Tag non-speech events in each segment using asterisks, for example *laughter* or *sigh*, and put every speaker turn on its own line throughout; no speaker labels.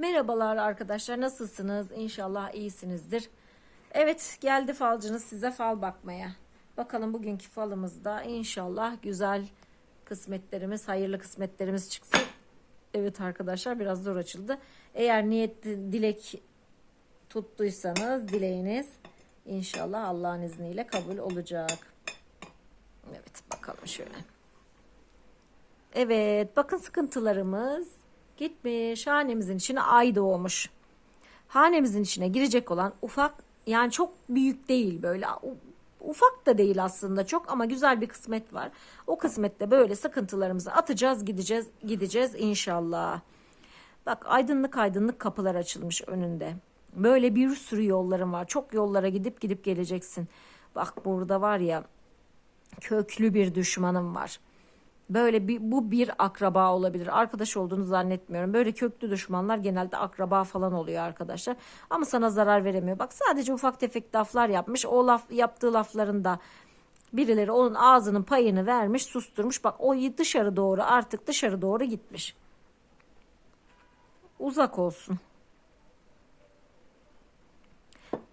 Merhabalar arkadaşlar nasılsınız? İnşallah iyisinizdir. Evet geldi falcınız size fal bakmaya. Bakalım bugünkü falımızda inşallah güzel kısmetlerimiz, hayırlı kısmetlerimiz çıksın. Evet arkadaşlar biraz zor açıldı. Eğer niyet dilek tuttuysanız dileğiniz inşallah Allah'ın izniyle kabul olacak. Evet bakalım şöyle. Evet bakın sıkıntılarımız gitmiş. Hanemizin içine ay doğmuş. Hanemizin içine girecek olan ufak yani çok büyük değil böyle ufak da değil aslında çok ama güzel bir kısmet var. O kısmette böyle sıkıntılarımızı atacağız gideceğiz gideceğiz inşallah. Bak aydınlık aydınlık kapılar açılmış önünde. Böyle bir sürü yolların var. Çok yollara gidip gidip geleceksin. Bak burada var ya köklü bir düşmanım var. Böyle bir bu bir akraba olabilir. Arkadaş olduğunu zannetmiyorum. Böyle köklü düşmanlar genelde akraba falan oluyor arkadaşlar. Ama sana zarar veremiyor. Bak sadece ufak tefek laflar yapmış. O laf yaptığı laflarında birileri onun ağzının payını vermiş, susturmuş. Bak o dışarı doğru artık dışarı doğru gitmiş. Uzak olsun.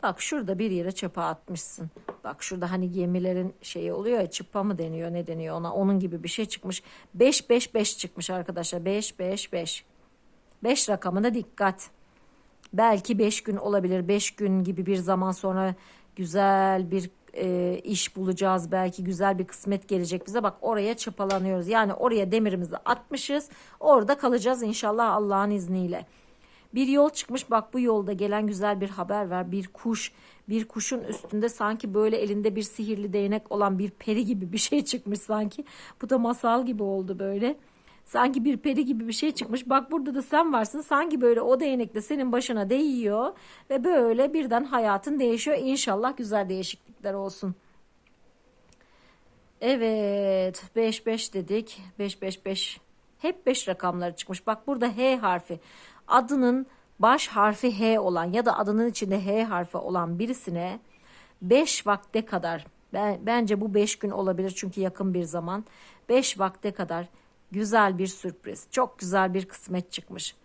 Bak şurada bir yere çöpe atmışsın. Bak şurada hani gemilerin şeyi oluyor ya çıpa mı deniyor ne deniyor ona onun gibi bir şey çıkmış. 5 5 5 çıkmış arkadaşlar. 5 5 5. 5 rakamına dikkat. Belki 5 gün olabilir. 5 gün gibi bir zaman sonra güzel bir e, iş bulacağız. Belki güzel bir kısmet gelecek bize. Bak oraya çapalanıyoruz. Yani oraya demirimizi atmışız. Orada kalacağız inşallah Allah'ın izniyle. Bir yol çıkmış bak bu yolda gelen güzel bir haber var. Bir kuş, bir kuşun üstünde sanki böyle elinde bir sihirli değnek olan bir peri gibi bir şey çıkmış sanki. Bu da masal gibi oldu böyle. Sanki bir peri gibi bir şey çıkmış. Bak burada da sen varsın. Sanki böyle o değnek de senin başına değiyor ve böyle birden hayatın değişiyor. İnşallah güzel değişiklikler olsun. Evet 5 5 dedik. 5 5 5. Hep 5 rakamları çıkmış. Bak burada H harfi. Adının baş harfi H olan ya da adının içinde H harfi olan birisine 5 vakte kadar ben, bence bu 5 gün olabilir çünkü yakın bir zaman. 5 vakte kadar güzel bir sürpriz. Çok güzel bir kısmet çıkmış.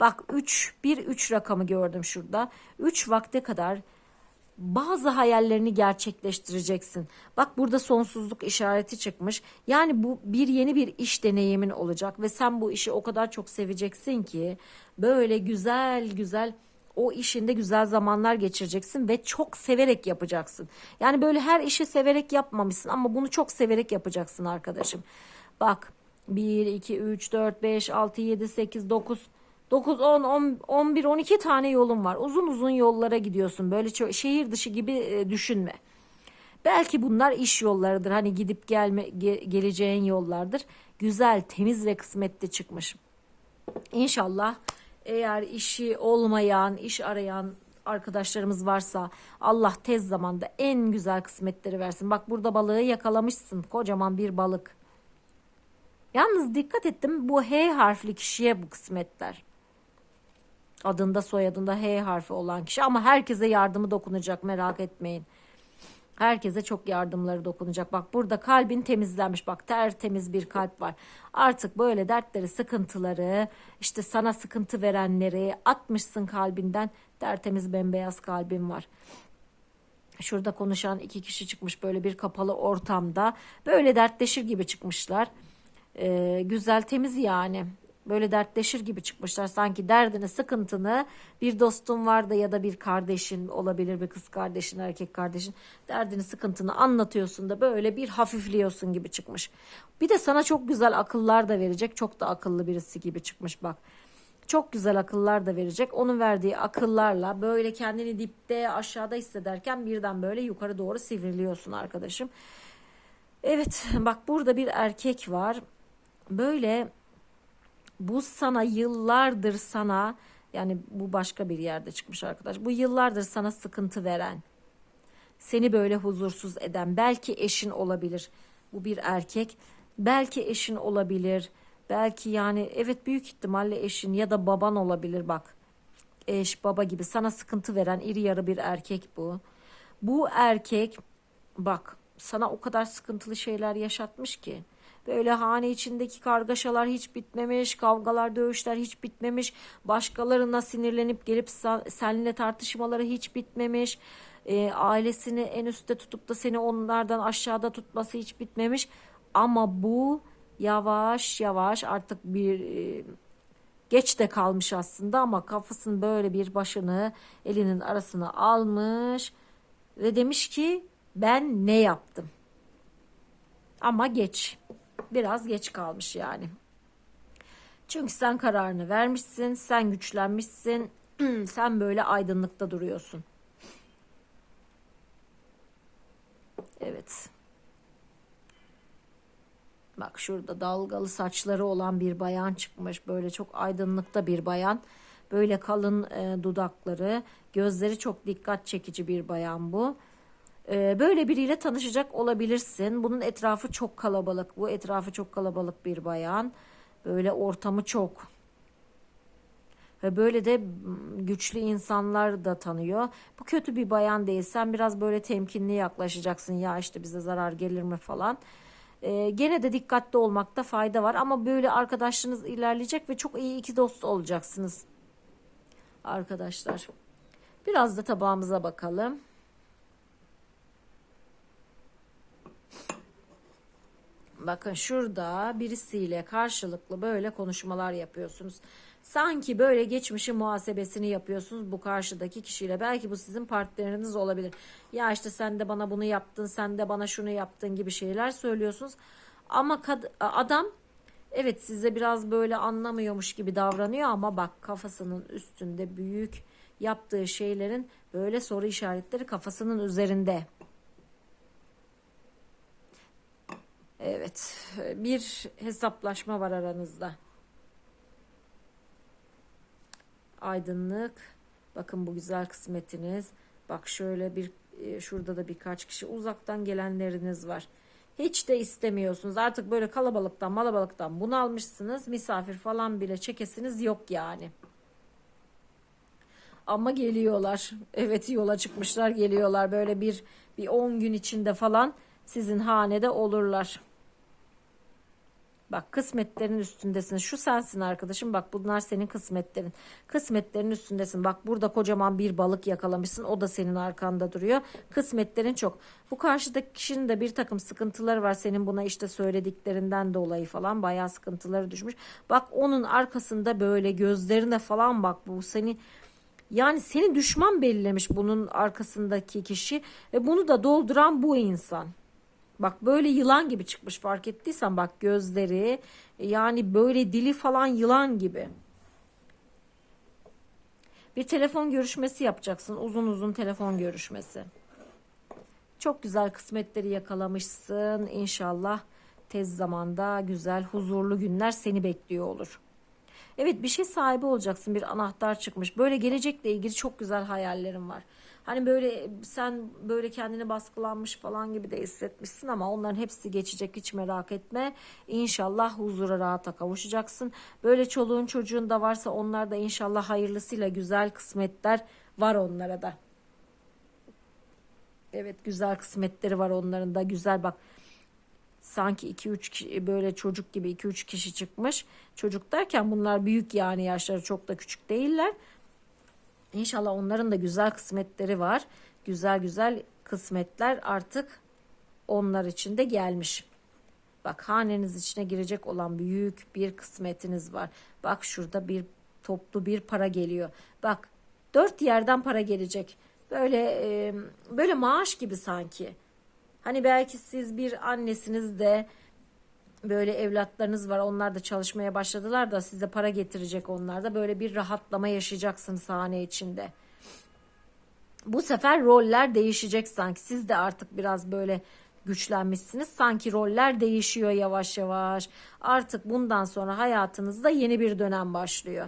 Bak 3 bir 3 rakamı gördüm şurada. 3 vakte kadar bazı hayallerini gerçekleştireceksin. Bak burada sonsuzluk işareti çıkmış. Yani bu bir yeni bir iş deneyimin olacak ve sen bu işi o kadar çok seveceksin ki böyle güzel güzel o işinde güzel zamanlar geçireceksin ve çok severek yapacaksın. Yani böyle her işi severek yapmamışsın ama bunu çok severek yapacaksın arkadaşım. Bak 1, 2, 3, 4, 5, 6, 7, 8, 9, 9, 10, 10, 11, 12 tane yolun var. Uzun uzun yollara gidiyorsun. Böyle şehir dışı gibi e, düşünme. Belki bunlar iş yollarıdır. Hani gidip gelme ge- geleceğin yollardır. Güzel, temiz ve kısmetli çıkmış. İnşallah eğer işi olmayan, iş arayan arkadaşlarımız varsa Allah tez zamanda en güzel kısmetleri versin. Bak burada balığı yakalamışsın. Kocaman bir balık. Yalnız dikkat ettim bu H harfli kişiye bu kısmetler. Adında soyadında H harfi olan kişi ama herkese yardımı dokunacak merak etmeyin. Herkese çok yardımları dokunacak. Bak burada kalbin temizlenmiş. Bak tertemiz bir kalp var. Artık böyle dertleri, sıkıntıları, işte sana sıkıntı verenleri atmışsın kalbinden. Tertemiz bembeyaz kalbin var. Şurada konuşan iki kişi çıkmış böyle bir kapalı ortamda. Böyle dertleşir gibi çıkmışlar. Ee, güzel temiz yani. Böyle dertleşir gibi çıkmışlar. Sanki derdini, sıkıntını bir dostun vardı ya da bir kardeşin olabilir, bir kız kardeşin, erkek kardeşin. Derdini, sıkıntını anlatıyorsun da böyle bir hafifliyorsun gibi çıkmış. Bir de sana çok güzel akıllar da verecek. Çok da akıllı birisi gibi çıkmış bak. Çok güzel akıllar da verecek. Onun verdiği akıllarla böyle kendini dipte aşağıda hissederken birden böyle yukarı doğru sivriliyorsun arkadaşım. Evet bak burada bir erkek var. Böyle bu sana yıllardır sana yani bu başka bir yerde çıkmış arkadaş. Bu yıllardır sana sıkıntı veren, seni böyle huzursuz eden belki eşin olabilir. Bu bir erkek. Belki eşin olabilir. Belki yani evet büyük ihtimalle eşin ya da baban olabilir bak. Eş, baba gibi sana sıkıntı veren iri yarı bir erkek bu. Bu erkek bak sana o kadar sıkıntılı şeyler yaşatmış ki Böyle hane içindeki kargaşalar hiç bitmemiş, kavgalar, dövüşler hiç bitmemiş. Başkalarına sinirlenip gelip seninle tartışmaları hiç bitmemiş. E, ailesini en üstte tutup da seni onlardan aşağıda tutması hiç bitmemiş. Ama bu yavaş yavaş artık bir e, geç de kalmış aslında ama kafasının böyle bir başını elinin arasına almış ve demiş ki ben ne yaptım? Ama geç. Biraz geç kalmış yani. Çünkü sen kararını vermişsin, sen güçlenmişsin, *clears throat* sen böyle aydınlıkta duruyorsun. Evet. Bak şurada dalgalı saçları olan bir bayan çıkmış. Böyle çok aydınlıkta bir bayan. Böyle kalın e, dudakları, gözleri çok dikkat çekici bir bayan bu. E, böyle biriyle tanışacak olabilirsin. Bunun etrafı çok kalabalık. Bu etrafı çok kalabalık bir bayan. Böyle ortamı çok. Ve böyle de güçlü insanlar da tanıyor. Bu kötü bir bayan değil. Sen biraz böyle temkinli yaklaşacaksın. Ya işte bize zarar gelir mi falan. Ee, gene de dikkatli olmakta fayda var. Ama böyle arkadaşlığınız ilerleyecek ve çok iyi iki dost olacaksınız. Arkadaşlar. Biraz da tabağımıza bakalım. Bakın şurada birisiyle karşılıklı böyle konuşmalar yapıyorsunuz. Sanki böyle geçmişin muhasebesini yapıyorsunuz bu karşıdaki kişiyle. Belki bu sizin partneriniz olabilir. Ya işte sen de bana bunu yaptın, sen de bana şunu yaptın gibi şeyler söylüyorsunuz. Ama adam evet size biraz böyle anlamıyormuş gibi davranıyor ama bak kafasının üstünde büyük yaptığı şeylerin böyle soru işaretleri kafasının üzerinde. Evet, bir hesaplaşma var aranızda. Aydınlık. Bakın bu güzel kısmetiniz. Bak şöyle bir e, şurada da birkaç kişi uzaktan gelenleriniz var. Hiç de istemiyorsunuz. Artık böyle kalabalıktan, malabalıktan bunalmışsınız. Misafir falan bile çekesiniz yok yani. Ama geliyorlar. Evet yola çıkmışlar, geliyorlar. Böyle bir bir 10 gün içinde falan sizin hanede olurlar. Bak kısmetlerin üstündesin. Şu sensin arkadaşım. Bak bunlar senin kısmetlerin. Kısmetlerin üstündesin. Bak burada kocaman bir balık yakalamışsın. O da senin arkanda duruyor. Kısmetlerin çok. Bu karşıdaki kişinin de bir takım sıkıntıları var. Senin buna işte söylediklerinden dolayı falan bayağı sıkıntıları düşmüş. Bak onun arkasında böyle gözlerine falan bak bu seni yani seni düşman belirlemiş bunun arkasındaki kişi ve bunu da dolduran bu insan. Bak böyle yılan gibi çıkmış fark ettiysen bak gözleri yani böyle dili falan yılan gibi. Bir telefon görüşmesi yapacaksın. Uzun uzun telefon görüşmesi. Çok güzel kısmetleri yakalamışsın. İnşallah tez zamanda güzel huzurlu günler seni bekliyor olur. Evet bir şey sahibi olacaksın. Bir anahtar çıkmış. Böyle gelecekle ilgili çok güzel hayallerim var. Hani böyle sen böyle kendini baskılanmış falan gibi de hissetmişsin ama onların hepsi geçecek hiç merak etme. İnşallah huzura rahata kavuşacaksın. Böyle çoluğun çocuğun da varsa onlar da inşallah hayırlısıyla güzel kısmetler var onlara da. Evet güzel kısmetleri var onların da güzel bak sanki 2-3 kişi böyle çocuk gibi 2-3 kişi çıkmış. Çocuk derken bunlar büyük yani yaşları çok da küçük değiller. İnşallah onların da güzel kısmetleri var. Güzel güzel kısmetler artık onlar için de gelmiş. Bak haneniz içine girecek olan büyük bir kısmetiniz var. Bak şurada bir toplu bir para geliyor. Bak dört yerden para gelecek. Böyle e, böyle maaş gibi sanki. Hani belki siz bir annesiniz de böyle evlatlarınız var onlar da çalışmaya başladılar da size para getirecek onlar da böyle bir rahatlama yaşayacaksınız sahne içinde. Bu sefer roller değişecek sanki siz de artık biraz böyle güçlenmişsiniz. Sanki roller değişiyor yavaş yavaş. Artık bundan sonra hayatınızda yeni bir dönem başlıyor.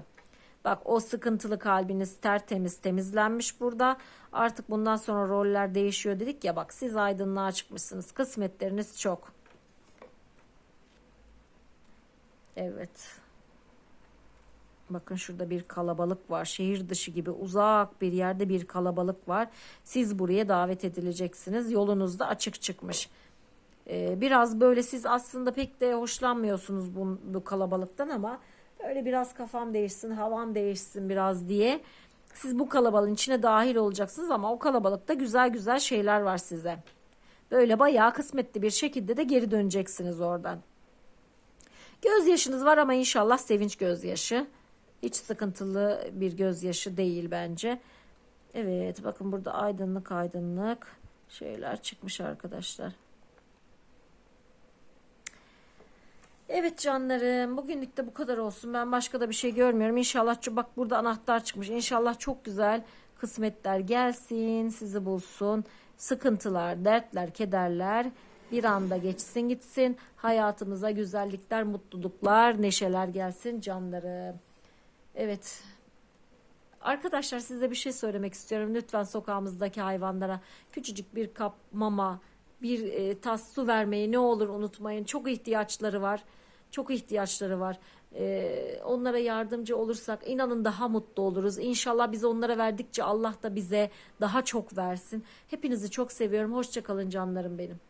Bak o sıkıntılı kalbiniz tertemiz temizlenmiş burada. Artık bundan sonra roller değişiyor dedik ya bak siz aydınlığa çıkmışsınız. Kısmetleriniz çok. Evet. Bakın şurada bir kalabalık var. Şehir dışı gibi uzak bir yerde bir kalabalık var. Siz buraya davet edileceksiniz. Yolunuz da açık çıkmış. Ee, biraz böyle siz aslında pek de hoşlanmıyorsunuz bu, bu kalabalıktan ama böyle biraz kafam değişsin, havam değişsin biraz diye siz bu kalabalığın içine dahil olacaksınız ama o kalabalıkta güzel güzel şeyler var size. Böyle bayağı kısmetli bir şekilde de geri döneceksiniz oradan. Gözyaşınız var ama inşallah sevinç gözyaşı. Hiç sıkıntılı bir gözyaşı değil bence. Evet bakın burada aydınlık aydınlık şeyler çıkmış arkadaşlar. Evet canlarım bugünlük de bu kadar olsun. Ben başka da bir şey görmüyorum. İnşallah bak burada anahtar çıkmış. İnşallah çok güzel kısmetler gelsin, sizi bulsun. Sıkıntılar, dertler, kederler bir anda geçsin gitsin. Hayatımıza güzellikler, mutluluklar, neşeler gelsin canlarım. Evet. Arkadaşlar size bir şey söylemek istiyorum. Lütfen sokağımızdaki hayvanlara küçücük bir kap mama, bir e, tas su vermeyi ne olur unutmayın. Çok ihtiyaçları var. Çok ihtiyaçları var. E, onlara yardımcı olursak inanın daha mutlu oluruz. İnşallah biz onlara verdikçe Allah da bize daha çok versin. Hepinizi çok seviyorum. Hoşçakalın canlarım benim.